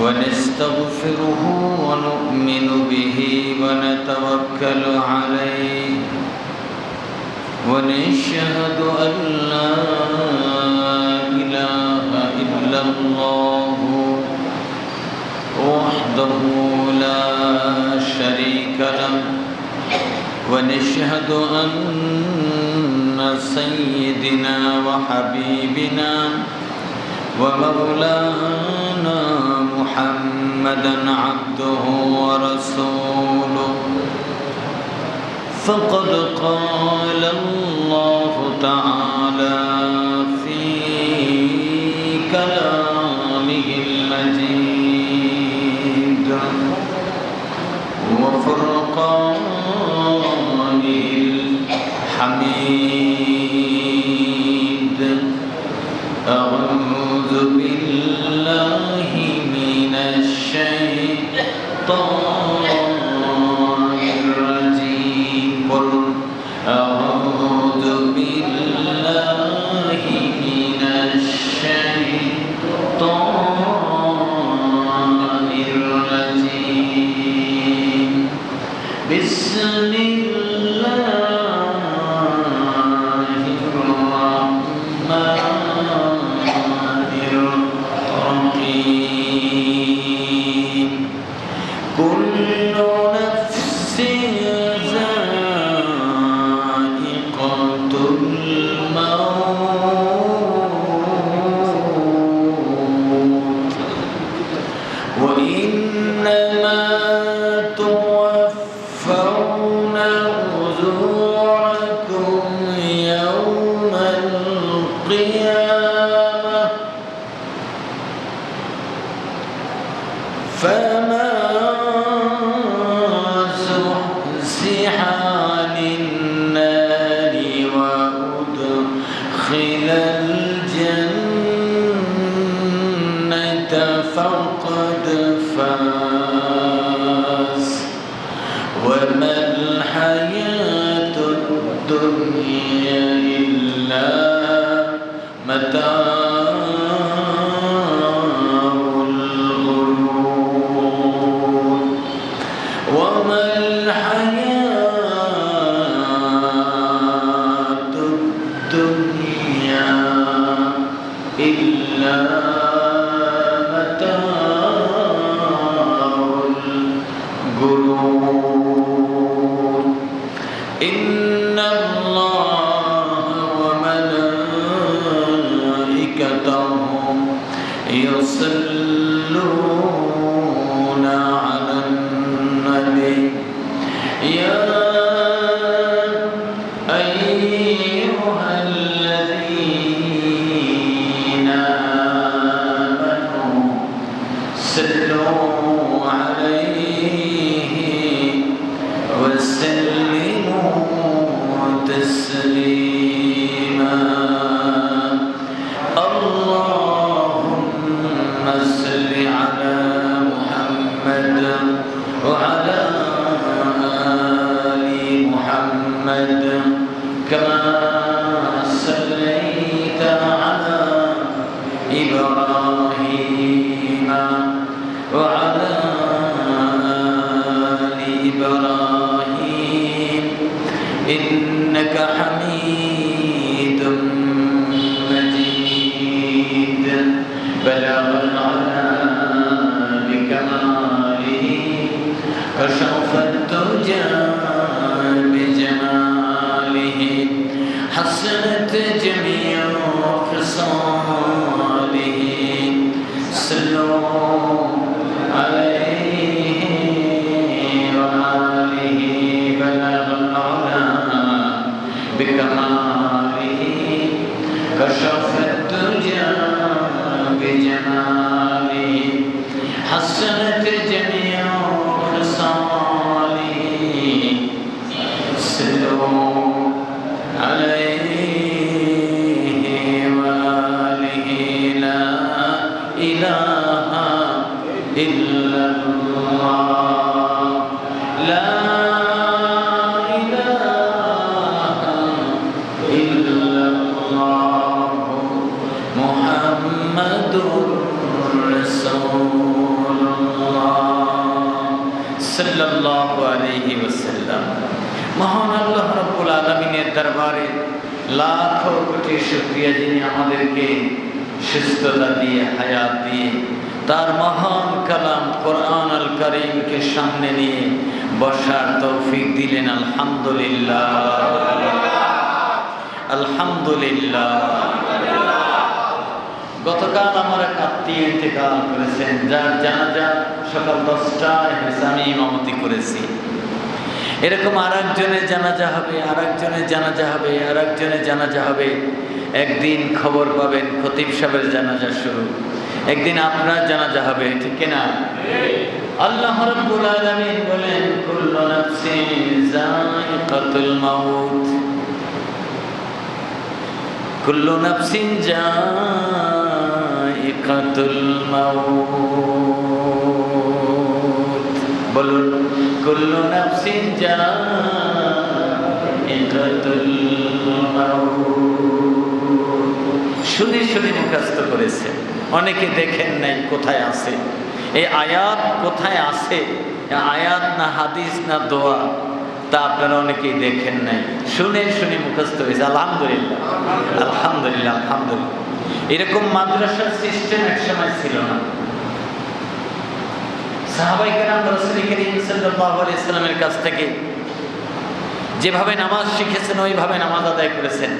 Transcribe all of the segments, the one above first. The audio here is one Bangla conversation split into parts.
ونستغفره ونؤمن به ونتوكل عليه ونشهد أن لا إله إلا الله وحده لا شريك له ونشهد أن سيدنا وحبيبنا ومولانا محمدا عبده ورسوله. فقد قال الله تعالى في كلامه المجيد. وفرقانه الحميد فَا أن إبراهيم وعلى ওয়াসাল্লাম। মহান আল্লাহ রাব্বুল আলামিনের দরবারে লাখো শুকরিয়া যিনি আমাদেরকে সুস্থতা দিয়ে, হায়াত দিয়ে তার মহান কালাম কোরআন আল করিমকে সামনে নিয়ে বসার তৌফিক দিলেন। আলহামদুলিল্লাহ। আলহামদুলিল্লাহ। গতকাল আমার এক আত্মীয় ইন্তেকাল করেছেন, যার জানাজা সকাল দশটায় হয়েছে, আমি ইমামতি করেছি। এরকম আর একজনের জানাজা হবে আর একজনের জানাজা হবে আর একজনের জানাজা হবে। একদিন খবর পাবেন, খতিব সাহেবের জানাজা শুরু। একদিন আপনার জানাজা হবে, ঠিক কিনা? আল্লাহ রাব্বুল আলামিন বলেন, কুল্লু নাফসিন যায়িকাতুল মাউত। কুল্লু নাফসিন যায়িকাতুল মাউত বলুন কুল্লু নাফসিন যায়িকাতুল মাউত শুনে শুনে মুখস্থ করেছে। অনেকে দেখেন নাই কোথায় আছে। এই আয়াত কোথায় আছে? আয়াত না হাদিস না দোয়া? তা আপনারা অনেকেই দেখেন নাই। শুনে শুনে মুখস্থ হয়েছে। আলহামদুলিল্লাহ। আলহামদুলিল্লাহ আলহামদুলিল্লাহ। এরকম মাদ্রাসার সিস্টেম একসময় ছিল না। সাহাবাই কেরাম রসুল করিম সাল্লাল্লাহু আলাইহি সাল্লামের কাছ থেকে যেভাবে নামাজ শিখেছেন, ওইভাবে নামাজ আদায় করেছেন।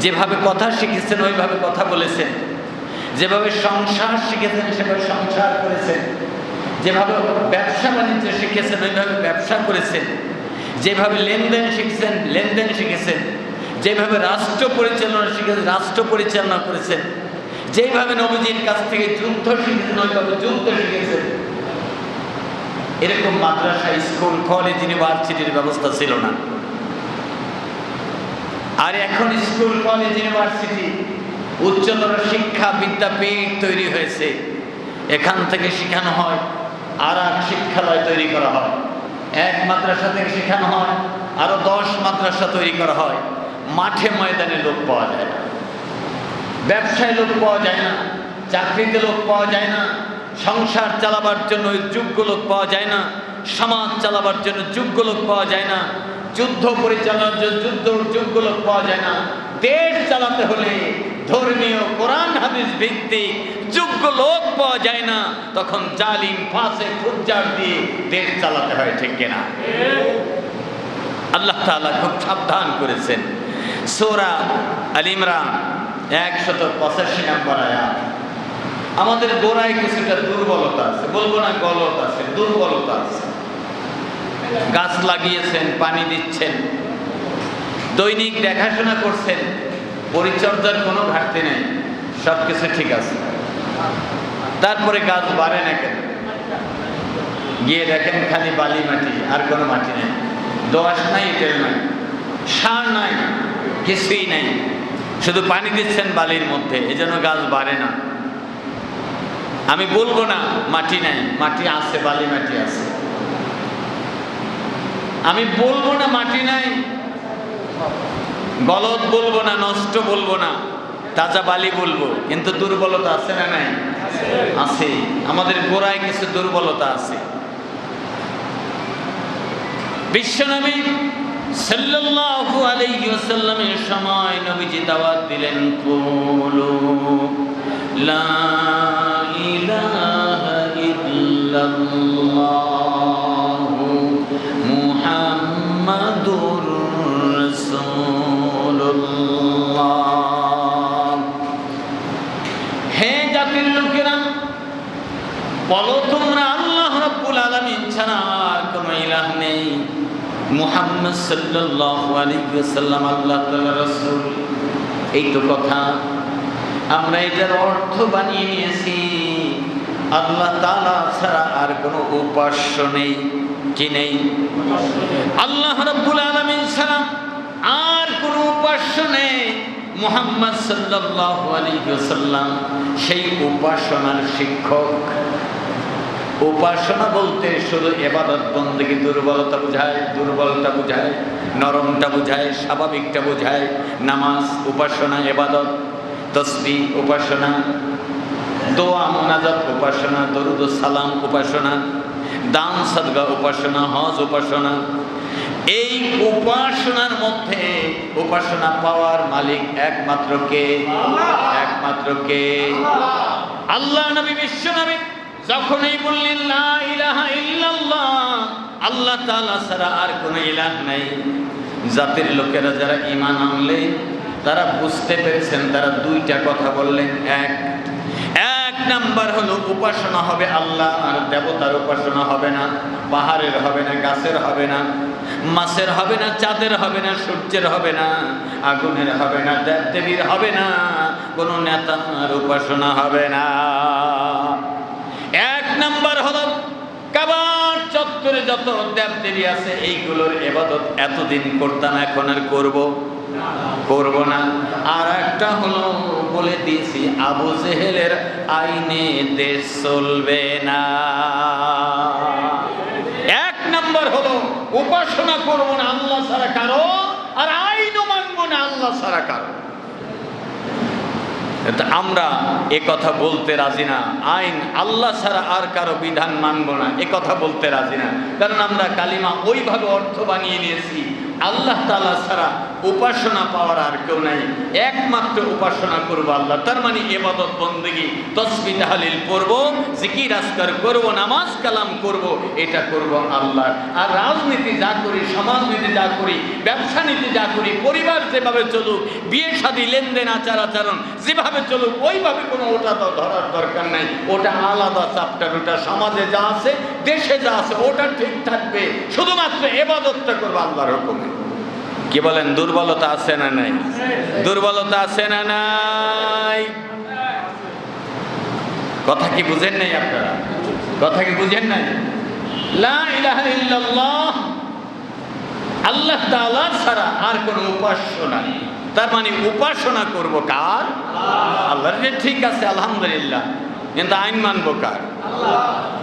যেভাবে কথা শিখেছেন, ওইভাবে কথা বলেছেন। যেভাবে সংসার শিখেছেন, সেভাবে সংসার করেছেন। যেভাবে ব্যবসা বাণিজ্য শিখেছেন, ওইভাবে ব্যবসা করেছেন। যেভাবে লেনদেন শিখেছেন লেনদেন শিখেছেন। যেভাবে রাষ্ট্র পরিচালনা শিখেছেন রাষ্ট্র পরিচালনা করেছেন, যেভাবে নবীজির কাছ থেকে যুদ্ধ শিখেছেন ওইভাবে যুদ্ধ শিখেছেন এরকম মাদ্রাসা, স্কুল, কলেজ, ইউনিভার্সিটির ব্যবস্থা ছিল না। আর এখন স্কুল, কলেজ, ইউনিভার্সিটি, উচ্চতর শিক্ষা বিদ্যাপীঠ তৈরি হয়েছে। এখান থেকে শেখানো হয় আর এক শিক্ষালয় তৈরি করা হয়। এক মাদ্রাসা থেকে শেখানো হয়, আরও দশ মাদ্রাসা তৈরি করা হয়। মাঠে ময়দানে লোক পাওয়া যায় না। ব্যবসায় লোক পাওয়া যায় না চাকরিতে লোক পাওয়া যায় না সংসার চালাবার জন্য যোগ্য লোক পাওয়া যায় না সমাজ চালাবার জন্য যোগ্য লোক পাওয়া যায় না যুদ্ধ পরিচালনার জন্য যুদ্ধ যোগ্য লোক পাওয়া যায় না। দেশ চালাতে হলে ধর্মীয় কোরআন হাদিস ভিত্তিক যোগ্য লোক পাওয়া যায় না তখন জালিম ফাঁসে ফুজ্জার দিয়ে দেশ চালাতে হয় ঠিক কিনা? আল্লাহ তাআলা খুব সাবধান করেছেন। সোরা আল ইমরান, একশত পঁচাশি নম্বর আয়াত। আমাদের গোড়ায় কিছুটা দুর্বলতা আছে, বলব না গলত আছে, দুর্বলতা আছে। গাছ লাগিয়েছেন, পানি দিচ্ছেন, দৈনিক দেখাশোনা করছেন, পরিচর্যার কোনো ঘাটতি নেই সব কিছু ঠিক আছে। তারপরে গাছ বাড়ে না কেন? গিয়ে দেখেন খালি বালি মাটি, আর কোনো মাটি নেই। দোয়াশ নাই, তেল নাই, সার নাই। কিছুই নাই। শুধু পানি দিচ্ছেন বালির মধ্যে এজন্য গাছ বাড়ে না। আমি বলব না, মাটি নাই, মাটি আছে, বালি মাটি আছে। আমি বলব না মাটি নাই গলত বলব না, নষ্ট বলব না, তাজা বালি বলব, কিন্তু দুর্বলতা আছে না নাই? আছে। আমাদের গোড়ায় কিছু দুর্বলতা আছে। বিশ্বনবী সাল্লাল্লাহু আলাইহি ওয়াসাল্লামের সময় নবীজি দাওয়াত দিলেন কুলু লা ইলাহা ইল্লাল্লাহু। মুহাম্মদ সাল্লাল্লাহু আলাইহি ওয়াসাল্লাম, আল্লাহ তাআলার রাসূল। এই তো কথা। আমরা এটার অর্থ বানিয়ে নিয়েছি। আল্লাহ তাআলা ছাড়া আর কোনো উপাস্য নেই। কি নেই? আল্লাহ রাব্বুল আলামিন ছাড়া আর কোনো উপাস্য নেই। মুহাম্মদ সাল্লাল্লাহু আলাইহি ওয়াসাল্লাম, সেই উপাসনার শিক্ষক। উপাসনা বলতে শুধু এবাদত বন্দীকে দুর্বলতা বোঝায় দুর্বলতা বোঝায় নরমটা বোঝায় স্বাভাবিকটা বোঝায় নামাজ উপাসনা এবাদত তসবি উপাসনা দোয়া মোনাজাত উপাসনা দরুদ সালাম উপাসনা দান সদগা উপাসনা হজ উপাসনা। এই উপাসনার মধ্যে উপাসনা পাওয়ার মালিক একমাত্র কে? একমাত্র কে? আল্লাহ নবী বিশ্ব নবী। যখনই বললেন আল্লাহ তাআলা ছাড়া আর কোনো ইলাহ নাই। জাতির লোকেরা যারা ঈমান আনলেন তারা বুঝতে পেরেছেন, তারা দুইটা কথা বললেন। এক এক নাম্বার হলো উপাসনা হবে আল্লাহ, আর দেবতার উপাসনা হবে না। পাহাড়ের হবে না, গাছের হবে না। মাছের হবে না, চাঁদের হবে না, সূর্যের হবে না। আগুনের হবে না দেব দেবীর হবে না। কোনো নেতার উপাসনা হবে না। নাম্বার হলো, কাবার চত্বরে যত দেব দেবী আছে, এইগুলোর এবাদত এতদিন করতাম, এখন আর করব? করব না। আর একটা হলো, বলে দিয়েছি, আবু জেহেলের আইনে দেশ চলবে না। এক নাম্বার হলো, উপাসনা করব না আল্লাহ ছাড়া কারও, আর আইনও মানব না আল্লাহ ছাড়া কারও। আমরা এ কথা বলতে রাজি না। আইন আল্লাহ ছাড়া আর কারও বিধান মানব না। এ কথা বলতে রাজি না। কারণ আমরা কালিমা ওইভাবে অর্থ বানিয়ে নিয়েছি আল্লাহ তালা ছাড়া উপাসনা পাওয়ার আর কেউ নাই। একমাত্র উপাসনা করব আল্লাহ। তার মানে এবাদত বন্দেগি, তসবি, তাহালিল পড়ব, জিকির, আজকার করব, নামাজ, কালাম করব, এটা করব আল্লাহ। আর রাজনীতি যা করি, সমাজনীতি যা করি ব্যবসা নীতি যা করি, পরিবার যেভাবে চলুক, বিয়ে, শাদী, লেনদেন, আচার আচরণ যেভাবে চলুক, ওইভাবে কোনো ওটা তো ধরার দরকার নাই। ওটা আলাদা চাপটার ওটা সমাজে যা আছে, দেশে যা আছে, ওটা ঠিক থাকবে। শুধুমাত্র এবাদতটা করব আল্লাহর হুকুমে। কি বলেন, দুর্বলতা আছে না নাই? দুর্বলতা আছে না নাই? কথা কি বুঝেন নাই আপনারা? কথা কি বুঝেন নাই? আল্লাহ তাআলা ছাড়া আর কোনো উপাস্য নাই। তার মানে উপাসনা করব কার? আল্লাহর। ঠিক আছে, আলহামদুলিল্লাহ। কিন্তু আইন মানবো কার?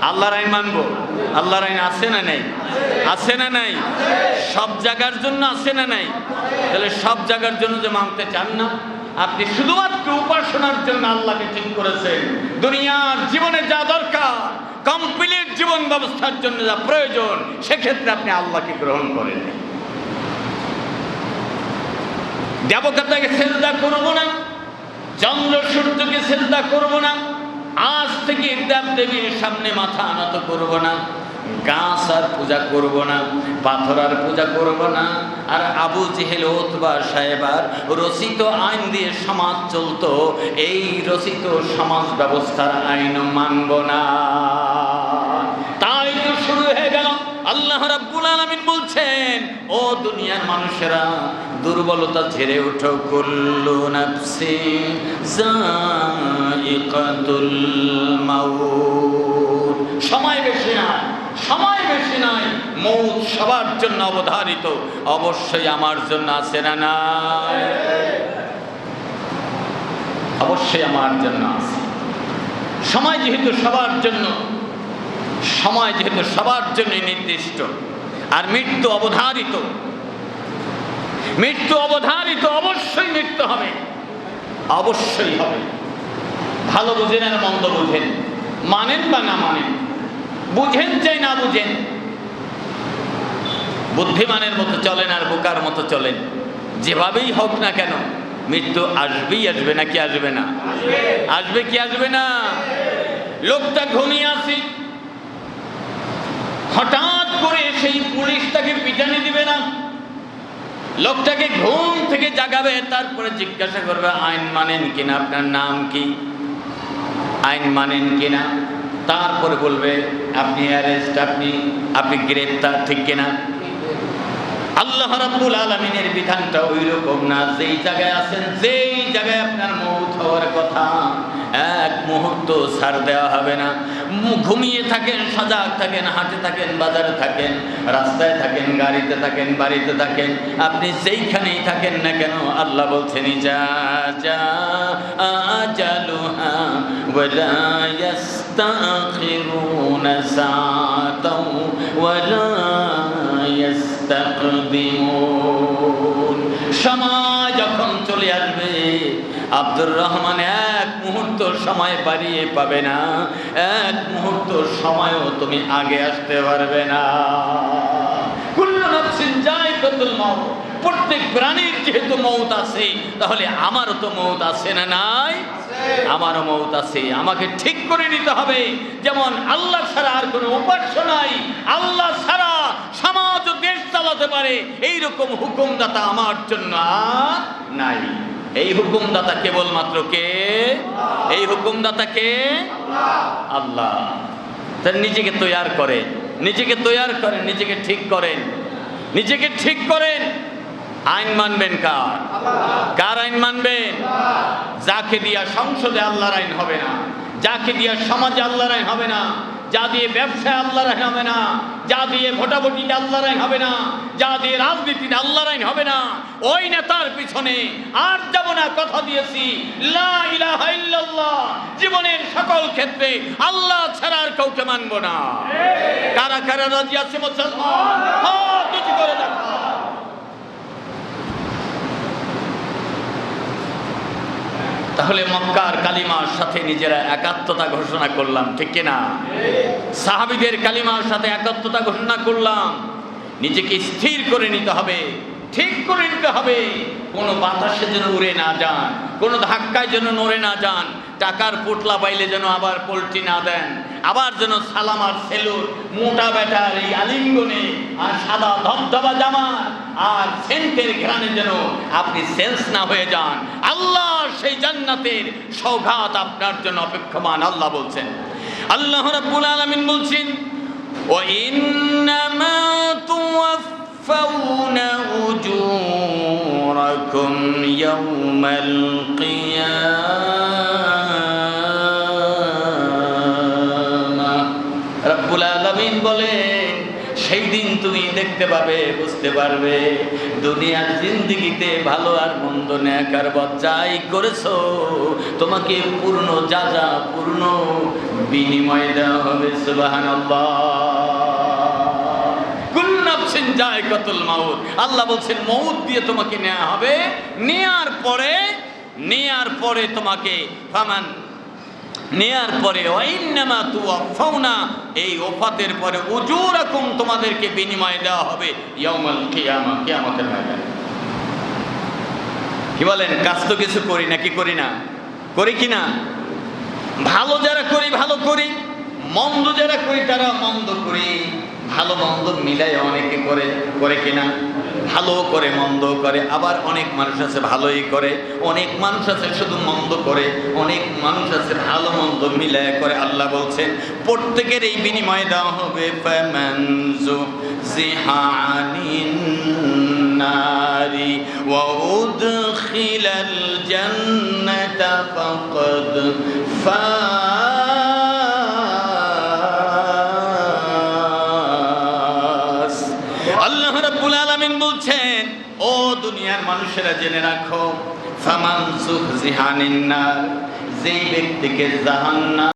আল্লাহর আইন মানবো? আল্লাহর আইন আছে না নাই? আছে না নাই? সব জায়গার জন্য আছে না নাই? তাহলে সব জায়গার জন্য যে মানতে চান না? আপনি শুধুমাত্র উপাসনার জন্য আল্লাহকে ঠিক করেছেন। দুনিয়ার জীবনে যা দরকার কমপ্লিট জীবন ব্যবস্থার জন্য যা প্রয়োজন, সেক্ষেত্রে আপনি আল্লাহকে গ্রহণ করেন। দেবতাকে সেজদা করব না, চন্দ্র সূর্যকে সেজদা করব না আজ থেকে দেব দেবীর সামনে মাথা আনত করব না। গাছ আর পূজা করব না, পাথর আর পূজা করব না, আর আবু জেহেল ওতবা সাহেবার রচিত আইন দিয়ে সমাজ চলতো, এই রচিত সমাজ ব্যবস্থার আইন মানব না। তাই তো শুরু হয়ে গেল। আল্লাহ বলছেন, ও দুনিয়ার মানুষেরা, দুর্বলতা ঝেড়ে ওঠো কুল্লু নাফসি যায়িকাতুল মাউত। সময় বেশি না সময় বেশি নাই, মৌত সবার জন্য অবধারিত, অবশ্যই আমার জন্য আছে না নাই? অবশ্যই আমার জন্য আছে। সময় যেহেতু সবার জন্য, সময় যেহেতু সবার জন্য নির্দিষ্ট আর মৃত্যু অবধারিত। মৃত্যু অবধারিত অবশ্যই মৃত্যু হবে। অবশ্যই হবে। ভালো বুঝেন আর মন্দ বুঝেন। মানেন বা না মানেন, বুঝেন চাই না বুঝেন। বুদ্ধিমানের মতো চলেন আর বোকার মতো চলেন। যেভাবেই হোক না কেন, মৃত্যু আসবেই আসবে না কি আসবে না? আসবে কি আসবে না? লোকটা ঘুমিয়ে আসি হঠাৎ করে সেই পুলিশ তাকে পিটানি দিবে না। লোকটাকে ঘুম থেকে জাগাবে, তারপরে জিজ্ঞাসা করবে, আইন মানেন কিনা? আপনার নাম কি? আইন মানেন কিনা? তারপরে বলবে, আপনি অ্যারেস্ট, আপনি আপনি গ্রেপ্তার, ঠিক কিনা? আল্লাহ রাব্বুল আলামিনের বিধানটা ওই রকম না। যেই জায়গায় আছেন, যেই জায়গায় আপনার মৌত হওয়ার কথা, এক মুহূর্ত ছাড় দেওয়া হবে না। ঘুমিয়ে থাকেন সজাগ থাকেন হাঁটে থাকেন বাজারে থাকেন রাস্তায় থাকেন গাড়িতে থাকেন বাড়িতে থাকেন আপনি যেইখানেই থাকেন না কেন আল্লাহ বলছেন যা যা আজালুহা ওয়ালা ইয়াস يستأخرون ساعة ولا يستقدمون সময় যখন চলে আসবে, আব্দুর রহমান এক মুহূর্ত সময় বাড়িয়ে পাবে না। এক মুহূর্ত সময়ও তুমি আগে আসতে পারবে না। প্রত্যেক প্রাণীর যেহেতু মৌত আছে, তাহলে আমারও তো মৌত আছে না নাই? আমারও মৌত আছে। আমাকে ঠিক করে নিতে হবে। যেমন আল্লাহ ছাড়া আর কোনো উপাস্য নাই। আল্লাহ ছাড়া সমাজ চালাতে পারে, এইরকম হুকুমদাতা আমার জন্য আর নাই। এই হুকুমদাতা কেবলমাত্র কে? এই হুকুমদাতা কে? আল্লাহ। তার নিজেকে তৈয়ার করেন, নিজেকে তৈয়ার করেন, নিজেকে ঠিক করেন। নিজেকে ঠিক করেন। আইন মানবেন কার? কার আইন মানবেন? যাকে দিয়া সংসদে আল্লাহর আইন হবে না, যাকে দিয়া সমাজে আল্লাহর আইন হবে না যা দিয়ে ব্যবসায় আল্লাহর আইন হবে না, যা দিয়ে ভোটাভুটিতে আল্লাহর আইন হবে না, যা দিয়ে রাজনীতিতে আল্লাহর আইন হবে না, ওই নেতার পিছনে আর যাব না কথা দিয়েছি। জীবনের সকল ক্ষেত্রে আল্লাহ ছাড়া আর কাউকে মানবো না। কারা কারা রাজি আছে মুসলমান? করে দেখা তাহলে মক্কার কালিমার সাথে নিজেরা একাত্মতা ঘোষণা করলাম, ঠিক কিনা সাহাবিদের কালিমার সাথে একাত্মতা ঘোষণা করলাম। নিজেকে স্থির করে নিতে হবে, ঠিক করে নিতে হবে। কোনো বাতাসে যেন উড়ে না যান, কোনো ধাক্কায় যেন নড়ে না যান, টাকার পোটলা পাইলে যেন আবার পোল্ট্রি না দেন, আবার যেন সালামার সেলুর মোটা বেটার এই আলিঙ্গনে আর সাদা ধবধবা জামা আর সেন্টের ঘেরানে যেন আপনি সেন্স না হয়ে যান। আল্লাহ সেই জান্নাতের সৌঘাত আপনার জন্য অপেক্ষমান, আল্লাহ বলছেন। আল্লাহ রাব্বুল আলামিন বলছেন ও ইন্নামা তুওয়াফাউনা উজুরাকুম ইয়াউমাল কিয়ামা। দেখতে পাবে, বুঝতে পারবে। দুনিয়ার জিন্দিগিতে ভালো আর মন্দ ন্যাকার যাই করেছ, তোমাকে পূর্ণ, যা যা পূর্ণ বিনিময় দেওয়া হবে সুবাহান যায় কতল মাউত। আল্লাহ বলছেন মৌত দিয়ে তোমাকে নেওয়া হবে। নেয়ার পরে নেয়ার পরে তোমাকে ফামান নেয়ার পরে এই ওফাতের পরে, উজুরাকুম তোমাদেরকে বিনিময় দেওয়া হবে ইয়াউমাল কিয়ামা কি বলেন, কাজ তো কিছু করি না কি করি না? করি কি না? ভালো যারা করি, ভালো করি। মন্দ যারা করি তারা মন্দ করি। ভালো মন্দ মিলাই অনেকে করে করে কিনা ভালো করে মন্দ করে আবার অনেক মানুষ আছে ভালোই করে অনেক মানুষ আছে শুধু মন্দ করে অনেক মানুষ আছে ভালো মন্দ মিলায় করে আল্লাহ বলছেন প্রত্যেকের এই বিনিময় দেওয়া হবে فَمَنْ زُحْزِحَ عَنِ النَّارِ وَأُدْخِلَ الْجَنَّةَ فَقَدْ فاز দুনিয়ার মানুষেরা জেনে রাখো সামান সুখ জিহানিন্নার যেই ব্যক্তিকে জাহান্নাম